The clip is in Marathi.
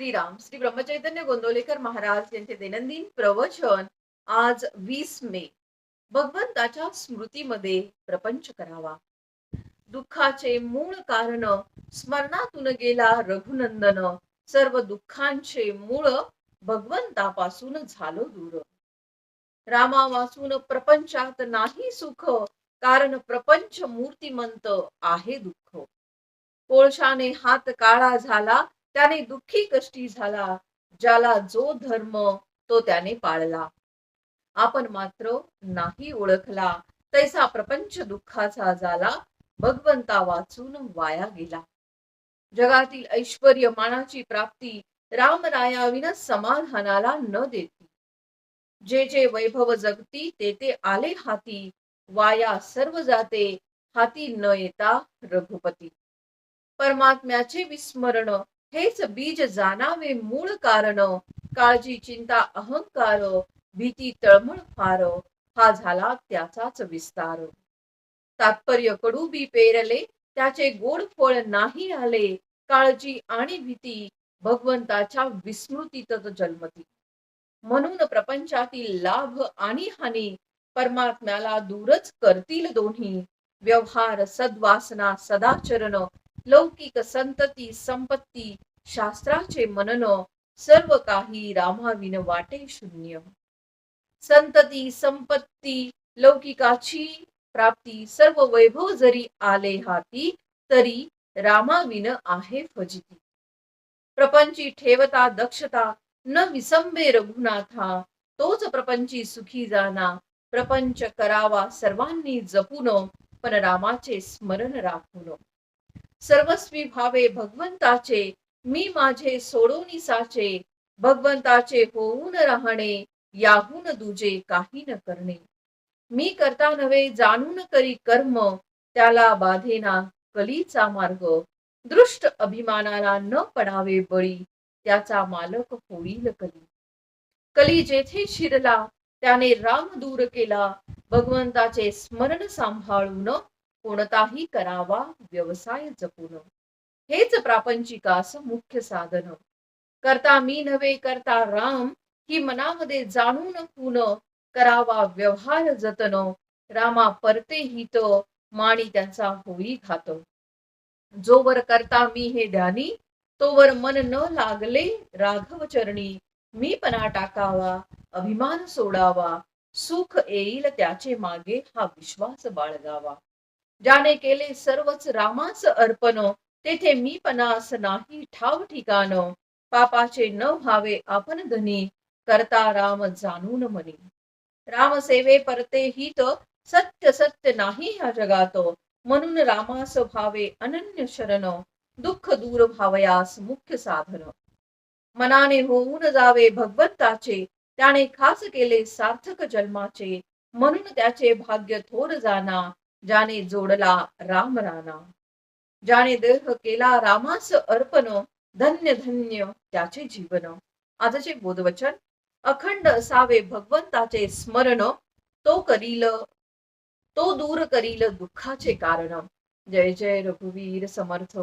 श्रीराम श्री ब्रह्मचैतन्य गोंदवलेकर महाराज यांचे दैनंदिन प्रवचन आज वीस मे. भगवंताच्या स्मृतीमध्ये प्रपंच करावा. दुःखाचे मूळ कारण स्मरणातून गेला रघुनंदन. सर्व दुःखांचे मूळ भगवंतापासून झालो दूर. रामा वाचून प्रपंचात नाही सुख कारण प्रपंच मूर्तिमंत आहे दुःख. कोळशाने हात काळा झाला त्याने दुःखी कष्टी झाला ज्याला जो धर्म तो त्याने पाळला. आपण मात्र नाही ओळखला तैसा प्रपंच दुःखाचा झाला भगवंता वाचून वाया गेला. जगातील ऐश्वर्य मानाची प्राप्ती रामरायाविन समाधानाला न देती. जे जे वैभव जगती ते ते आले हाती वाया सर्व जाते हाती न येता रघुपती. परमात्म्याचे विस्मरण हेच बीज जाणावे मूळ कारण. काळजी चिंता अहंकार भीती तळमळ फार. हा झाला त्याचाच विस्तार. तात्पर्य कडू बी पेरले त्याचे गोड फळ नाही आले. काळजी आणि भीती भगवंताच्या विस्मृतीतच जन्मती. म्हणून प्रपंचातील लाभ आणि हानी परमात्म्याला दूरच करतील दोन्ही. व्यवहार सद्वासना सदाचरण लौकिक संतती संपत्ती शास्त्राचे मनन सर्व काही रामाविन वाटे शून्य. संतती संपत्ती लौकिकाची प्राप्ती सर्व वैभव जरी आले हाती तरी रामाविन आहे फजिती. प्रपंची ठेवता दक्षता न विसंबे रघुनाथा तोच प्रपंची सुखी जाना. प्रपंच करावा सर्वांनी जपून पण रामाचे स्मरण राखून. सर्वस्वी भावे भगवंताचे मी माझे सोडून साचे भगवंताचे होऊन राहणे याहून दुजे काही न करणे. मी करता नव्हे जाणून करी कर्म त्याला बाधेना कलीचा मार्ग. दृष्ट अभिमानाला न पडावे बळी त्याचा मालक होईल कली. कली जेथे शिरला त्याने राम दूर केला भगवंताचे स्मरण सांभाळून कोणताही करावा व्यवसाय जपून. हेच प्रापंचिकास मुख्य साधन. करता मी नव्हे करता राम ही मनामध्ये जाणून पून करावा व्यवहार जतन. रामा परते हित माणी त्यांचा होई घात. जोवर करता मी हे ध्यानी तोवर मन न लागले राघव चरणी. मी पणा टाकावा अभिमान सोडावा सुख येईल त्याचे मागे हा विश्वास बाळगावा. ज्याने केले सर्वच रामास अर्पण तेथे मी पणास नाही ठाव ठिकाण. पापाचे न व्हावे आपण धनी करता राम जाणून मनी राम सेवे परते हित सत्य सत्य नाही ह्या जगात. म्हणून रामास भावे अनन्य शरण दुःख दूर भावयास मुख्य साधन. मनाने होऊन जावे भगवंताचे त्याने खास केले सार्थक जन्माचे. म्हणून त्याचे भाग्य थोर जाना ज्याने जोडला राम राणा. ज्याने देह केला रामास अर्पण धन्य धन्य त्याचे जीवन. आजचे बोधवचन अखंड असावे भगवंताचे स्मरण तो करील तो दूर करील दुःखाचे कारण. जय जय रघुवीर समर्थ.